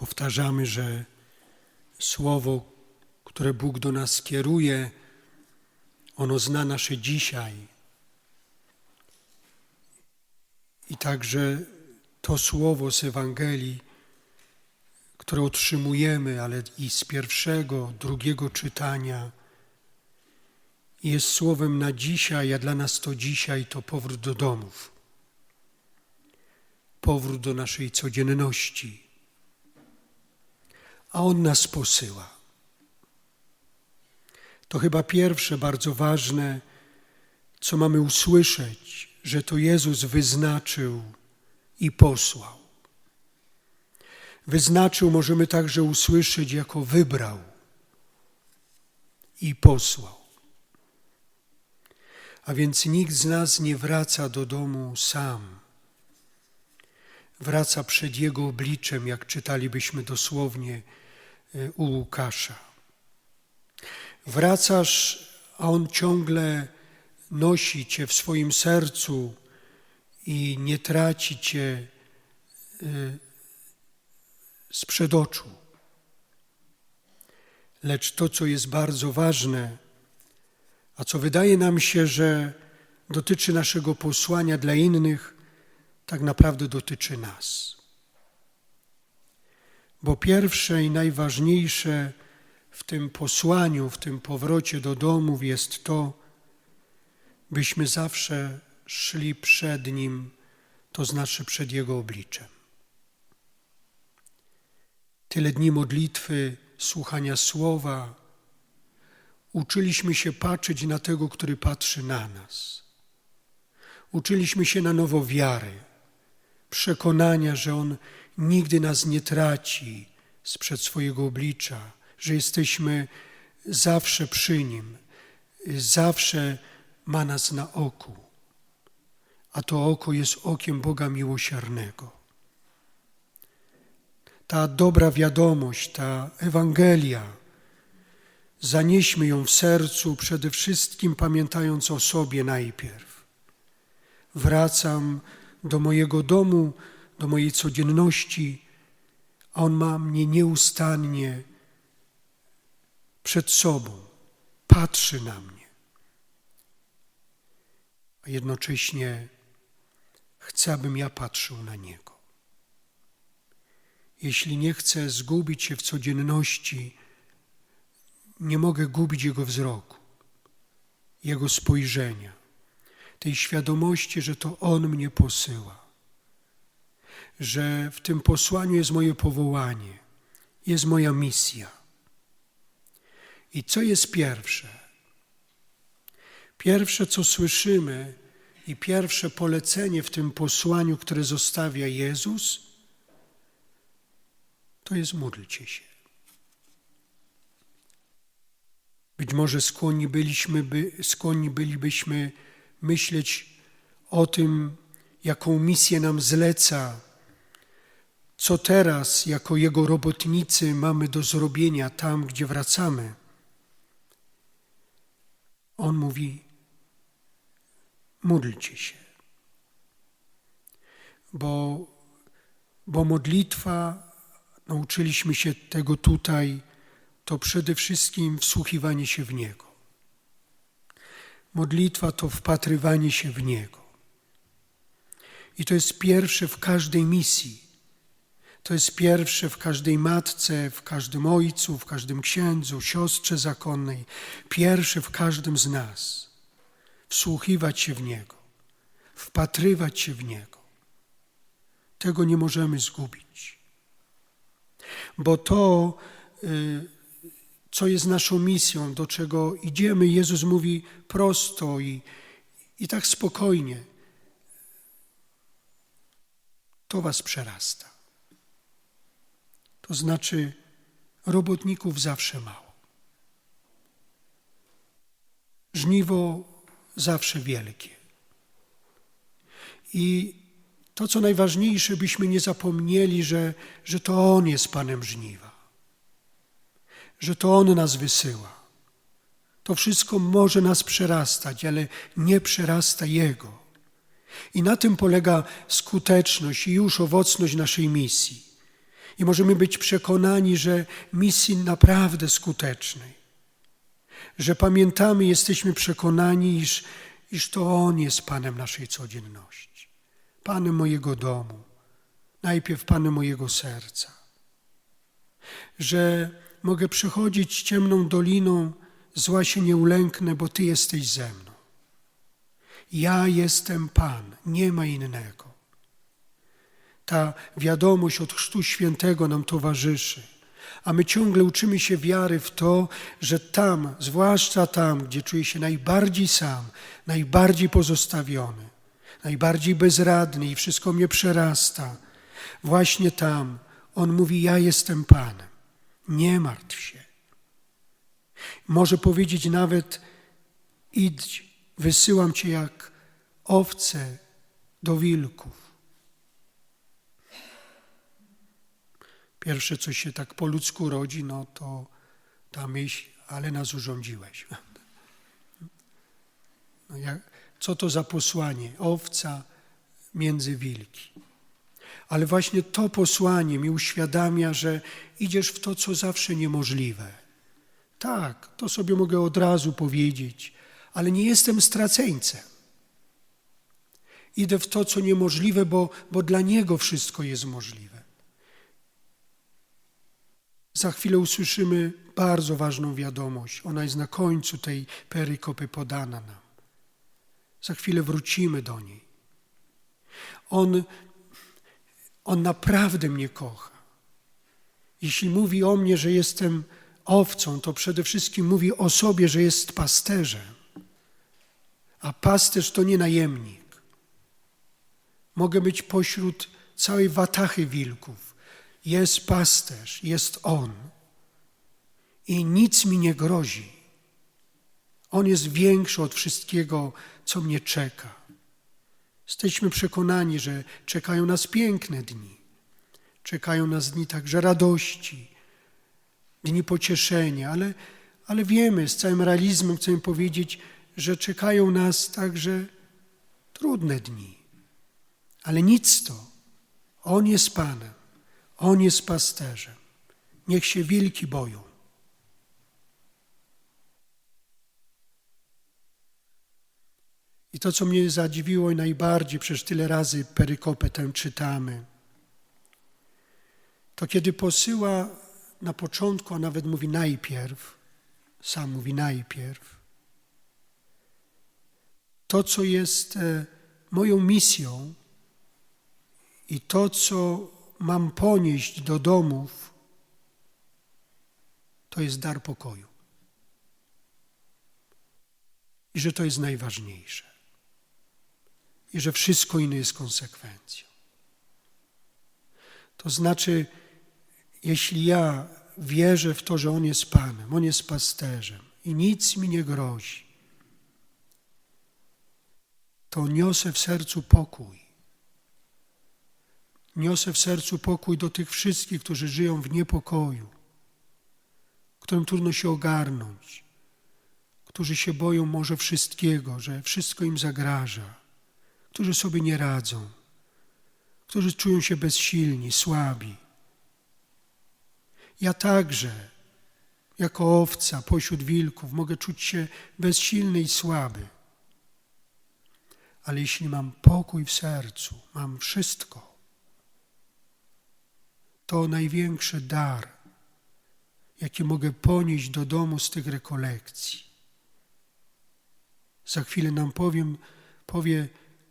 Powtarzamy, że słowo, które Bóg do nas kieruje, ono zna nasze dzisiaj. I także to słowo z Ewangelii, które otrzymujemy, ale i z pierwszego, drugiego czytania, jest słowem na dzisiaj, a dla nas to dzisiaj to powrót do domów, powrót do naszej codzienności. A On nas posyła. To chyba pierwsze, bardzo ważne, co mamy usłyszeć, że to Jezus wyznaczył i posłał. Wyznaczył możemy także usłyszeć jako wybrał i posłał. A więc nikt z nas nie wraca do domu sam. Wraca przed Jego obliczem, jak czytalibyśmy dosłownie u Łukasza. Wracasz, a On ciągle nosi Cię w swoim sercu i nie traci Cię sprzed oczu. Lecz to, co jest bardzo ważne, a co wydaje nam się, że dotyczy naszego posłania dla innych, tak naprawdę dotyczy nas. Bo pierwsze i najważniejsze w tym posłaniu, w tym powrocie do domów jest to, byśmy zawsze szli przed Nim, to znaczy przed Jego obliczem. Tyle dni modlitwy, słuchania słowa, uczyliśmy się patrzeć na tego, który patrzy na nas. Uczyliśmy się na nowo wiary, przekonania, że On nigdy nas nie traci sprzed swojego oblicza, że jesteśmy zawsze przy Nim, zawsze ma nas na oku, a to oko jest okiem Boga miłosiernego. Ta dobra wiadomość, ta Ewangelia, zanieśmy ją w sercu, przede wszystkim pamiętając o sobie najpierw. Wracam do mojego domu, do mojej codzienności, a On ma mnie nieustannie przed sobą, patrzy na mnie. A jednocześnie chce, abym ja patrzył na Niego. Jeśli nie chcę zgubić się w codzienności, nie mogę gubić Jego wzroku, Jego spojrzenia, tej świadomości, że to On mnie posyła, że w tym posłaniu jest moje powołanie, jest moja misja. I co jest pierwsze? Pierwsze, co słyszymy i pierwsze polecenie w tym posłaniu, które zostawia Jezus, to jest módlcie się. Być może skłonni, byliśmy, by, skłonni bylibyśmy myśleć o tym, jaką misję nam zleca, co teraz jako Jego robotnicy mamy do zrobienia tam, gdzie wracamy. On mówi: módlcie się, bo, bo modlitwa, nauczyliśmy się tego tutaj, to przede wszystkim wsłuchiwanie się w Niego. Modlitwa to wpatrywanie się w Niego. I to jest pierwsze w każdej misji. To jest pierwsze w każdej matce, w każdym ojcu, w każdym księdzu, siostrze zakonnej. Pierwsze w każdym z nas. Wsłuchiwać się w Niego, wpatrywać się w Niego. Tego nie możemy zgubić. Bo to, co jest naszą misją, do czego idziemy, Jezus mówi prosto i, i tak spokojnie. To Was przerasta. To znaczy, robotników zawsze mało. Żniwo zawsze wielkie. I to, co najważniejsze, byśmy nie zapomnieli, że, że to On jest Panem żniwa, że to On nas wysyła. To wszystko może nas przerastać, ale nie przerasta Jego. I na tym polega skuteczność i już owocność naszej misji. I możemy być przekonani, że misji naprawdę skutecznej, że pamiętamy, jesteśmy przekonani, iż, iż to On jest Panem naszej codzienności, Panem mojego domu, najpierw Panem mojego serca, że mogę przechodzić ciemną doliną, zła się nie ulęknę, bo Ty jesteś ze mną. Ja jestem Pan, nie ma innego. Ta wiadomość od Chrztu Świętego nam towarzyszy, a my ciągle uczymy się wiary w to, że tam, zwłaszcza tam, gdzie czuję się najbardziej sam, najbardziej pozostawiony, najbardziej bezradny i wszystko mnie przerasta, właśnie tam On mówi: Ja jestem Panem, nie martw się. Może powiedzieć nawet: idź, wysyłam cię jak owce do wilków. Pierwsze, co się tak po ludzku rodzi, no to ta myśl, ale nas urządziłeś. No jak, co to za posłanie? Owca między wilki. Ale właśnie to posłanie mi uświadamia, że idziesz w to, co zawsze niemożliwe. Tak, to sobie mogę od razu powiedzieć, ale nie jestem straceńcem. Idę w to, co niemożliwe, bo, bo dla Niego wszystko jest możliwe. Za chwilę usłyszymy bardzo ważną wiadomość. Ona jest na końcu tej perykopy podana nam. Za chwilę wrócimy do niej. On, on naprawdę mnie kocha. Jeśli mówi o mnie, że jestem owcą, to przede wszystkim mówi o sobie, że jest pasterzem. A pasterz to nie najemnik. Mogę być pośród całej watachy wilków. Jest pasterz, jest On. I nic mi nie grozi. On jest większy od wszystkiego, co mnie czeka. Jesteśmy przekonani, że czekają nas piękne dni. Czekają nas dni także radości, dni pocieszenia, ale, ale wiemy, z całym realizmem chcemy powiedzieć, że czekają nas także trudne dni. Ale nic to. On jest Panem, On jest pasterzem. Niech się wilki boją. I to, co mnie zadziwiło najbardziej, przecież tyle razy perykopę tę czytamy, to kiedy posyła na początku, a nawet mówi najpierw, sam mówi najpierw, to, co jest e, moją misją i to, co mam ponieść do domów, to jest dar pokoju. I że to jest najważniejsze. I że wszystko inne jest konsekwencją. To znaczy, jeśli ja wierzę w to, że On jest Panem, On jest pasterzem i nic mi nie grozi, to niosę w sercu pokój. Niosę w sercu pokój do tych wszystkich, którzy żyją w niepokoju, którym trudno się ogarnąć, którzy się boją może wszystkiego, że wszystko im zagraża, którzy sobie nie radzą, którzy czują się bezsilni, słabi. Ja także, jako owca pośród wilków, mogę czuć się bezsilny i słaby. Ale jeśli mam pokój w sercu, mam wszystko, to największy dar, jaki mogę ponieść do domu z tych rekolekcji. Za chwilę nam powiem, powie,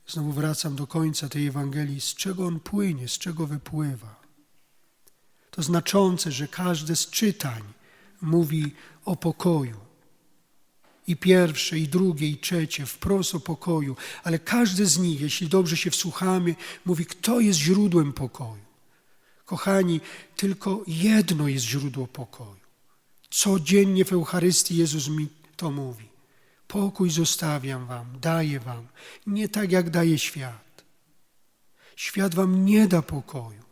znowu wracam do końca tej Ewangelii, z czego on płynie, z czego wypływa. To znaczące, że każde z czytań mówi o pokoju i pierwsze, i drugie, i trzecie, wprost o pokoju, ale każdy z nich, jeśli dobrze się wsłuchamy, mówi, kto jest źródłem pokoju. Kochani, tylko jedno jest źródło pokoju. Codziennie w Eucharystii Jezus mi to mówi. Pokój zostawiam wam, daję wam, nie tak jak daje świat. Świat wam nie da pokoju.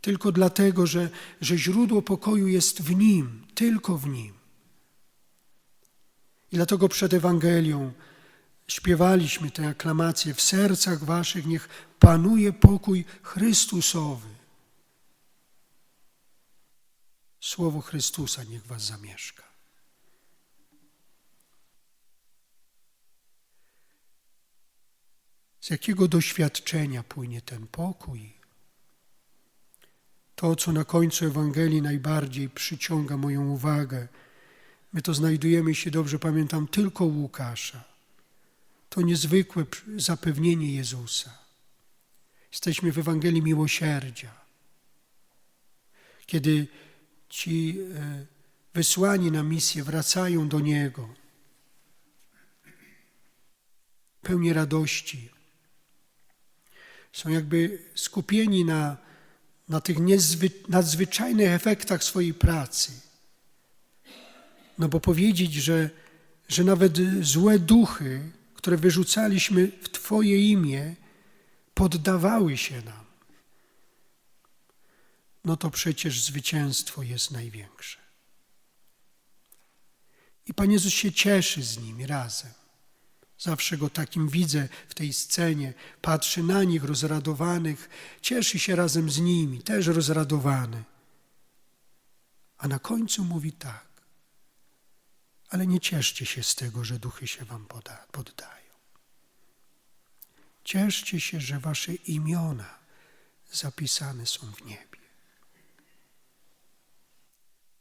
Tylko dlatego, że, że źródło pokoju jest w Nim, tylko w Nim. I dlatego przed Ewangelią śpiewaliśmy tę aklamację. W sercach waszych niech panuje pokój Chrystusowy. Słowo Chrystusa niech was zamieszka. Z jakiego doświadczenia płynie ten pokój? To, co na końcu Ewangelii najbardziej przyciąga moją uwagę, my to znajdujemy, jeśli dobrze pamiętam, tylko u Łukasza. To niezwykłe zapewnienie Jezusa. Jesteśmy w Ewangelii Miłosierdzia. Kiedy ci e, wysłani na misję wracają do Niego, pełni radości, są jakby skupieni na, na tych niezwy, nadzwyczajnych efektach swojej pracy. No bo powiedzieć, że, że nawet złe duchy, które wyrzucaliśmy w Twoje imię, poddawały się nam, no to przecież zwycięstwo jest największe. I Pan Jezus się cieszy z nimi razem. Zawsze go takim widzę w tej scenie. Patrzy na nich rozradowanych, cieszy się razem z nimi, też rozradowany. A na końcu mówi tak. Ale nie cieszcie się z tego, że duchy się wam poddają. Cieszcie się, że wasze imiona zapisane są w niebie.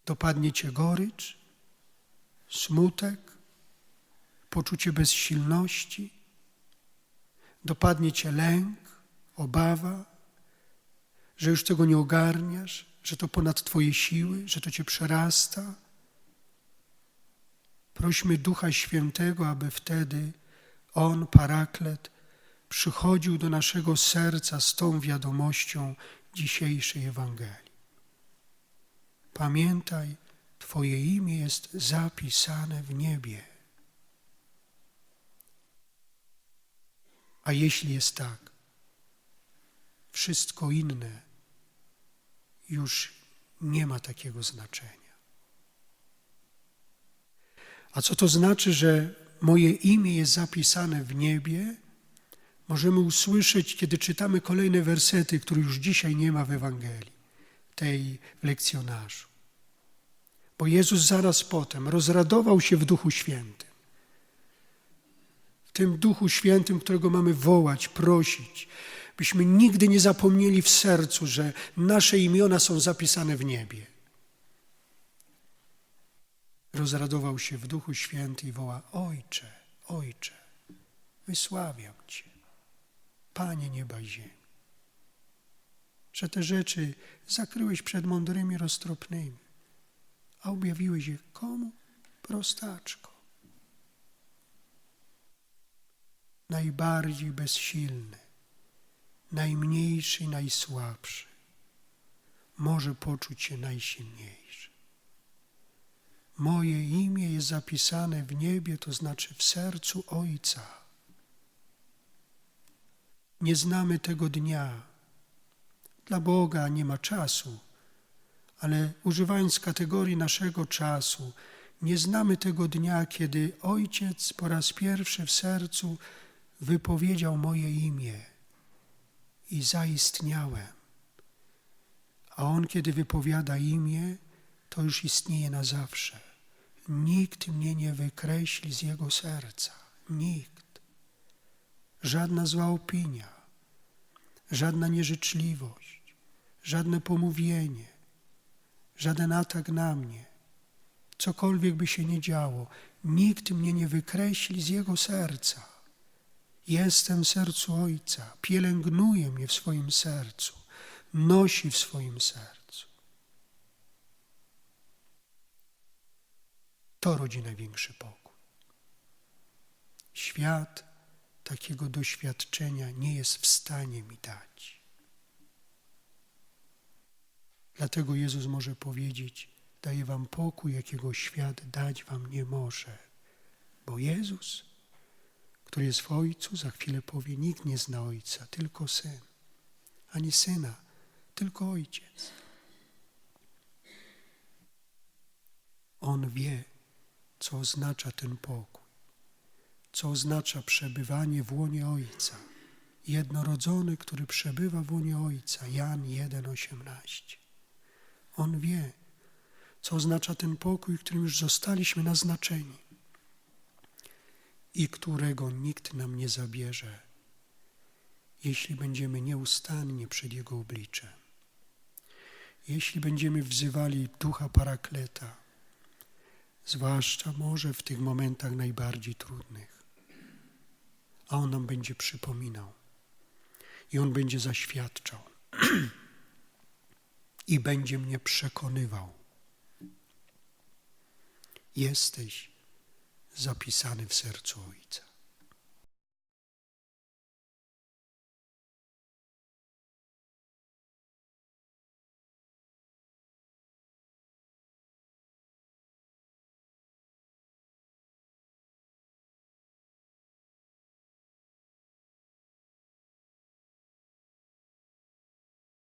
Dopadnie cię gorycz, smutek, poczucie bezsilności, dopadnie cię lęk, obawa, że już tego nie ogarniasz, że to ponad Twoje siły, że to Cię przerasta. Prośmy Ducha Świętego, aby wtedy On, Paraklet, przychodził do naszego serca z tą wiadomością dzisiejszej Ewangelii. Pamiętaj, Twoje imię jest zapisane w niebie. A jeśli jest tak, wszystko inne już nie ma takiego znaczenia. A co to znaczy, że moje imię jest zapisane w niebie? Możemy usłyszeć, kiedy czytamy kolejne wersety, które już dzisiaj nie ma w Ewangelii, tej lekcjonarzu. Bo Jezus zaraz potem rozradował się w Duchu Świętym tym Duchu Świętym, którego mamy wołać, prosić, byśmy nigdy nie zapomnieli w sercu, że nasze imiona są zapisane w niebie. Rozradował się w Duchu Świętym i woła: Ojcze, Ojcze, wysławiam Cię, Panie nieba i ziemi, że te rzeczy zakryłeś przed mądrymi, roztropnymi, a objawiłeś je komu? Prostaczko. Najbardziej bezsilny, najmniejszy najsłabszy może poczuć się najsilniejszy. Moje imię jest zapisane w niebie, to znaczy w sercu Ojca. Nie znamy tego dnia. Dla Boga nie ma czasu, ale używając kategorii naszego czasu, nie znamy tego dnia, kiedy Ojciec po raz pierwszy w sercu wypowiedział moje imię i zaistniałem. A on, kiedy wypowiada imię, to już istnieje na zawsze. Nikt mnie nie wykreśli z jego serca. Nikt. Żadna zła opinia, żadna nieżyczliwość, żadne pomówienie, żaden atak na mnie. Cokolwiek by się nie działo, nikt mnie nie wykreśli z jego serca. Jestem w sercu Ojca, pielęgnuje mnie w swoim sercu, nosi w swoim sercu. To rodzi największy pokój. Świat takiego doświadczenia nie jest w stanie mi dać. Dlatego Jezus może powiedzieć: Daję wam pokój, jakiego świat dać wam nie może, bo Jezus który jest w Ojcu, za chwilę powie, nikt nie zna Ojca, tylko Syn. Ani Syna, tylko Ojciec. On wie, co oznacza ten pokój, co oznacza przebywanie w łonie Ojca. Jednorodzony, który przebywa w łonie Ojca, Jan 1,18. On wie, co oznacza ten pokój, którym już zostaliśmy naznaczeni i którego nikt nam nie zabierze, jeśli będziemy nieustannie przed Jego obliczem. Jeśli będziemy wzywali ducha parakleta, zwłaszcza może w tych momentach najbardziej trudnych, a on nam będzie przypominał i on będzie zaświadczał i będzie mnie przekonywał. Jesteś zapisany w sercu Ojca.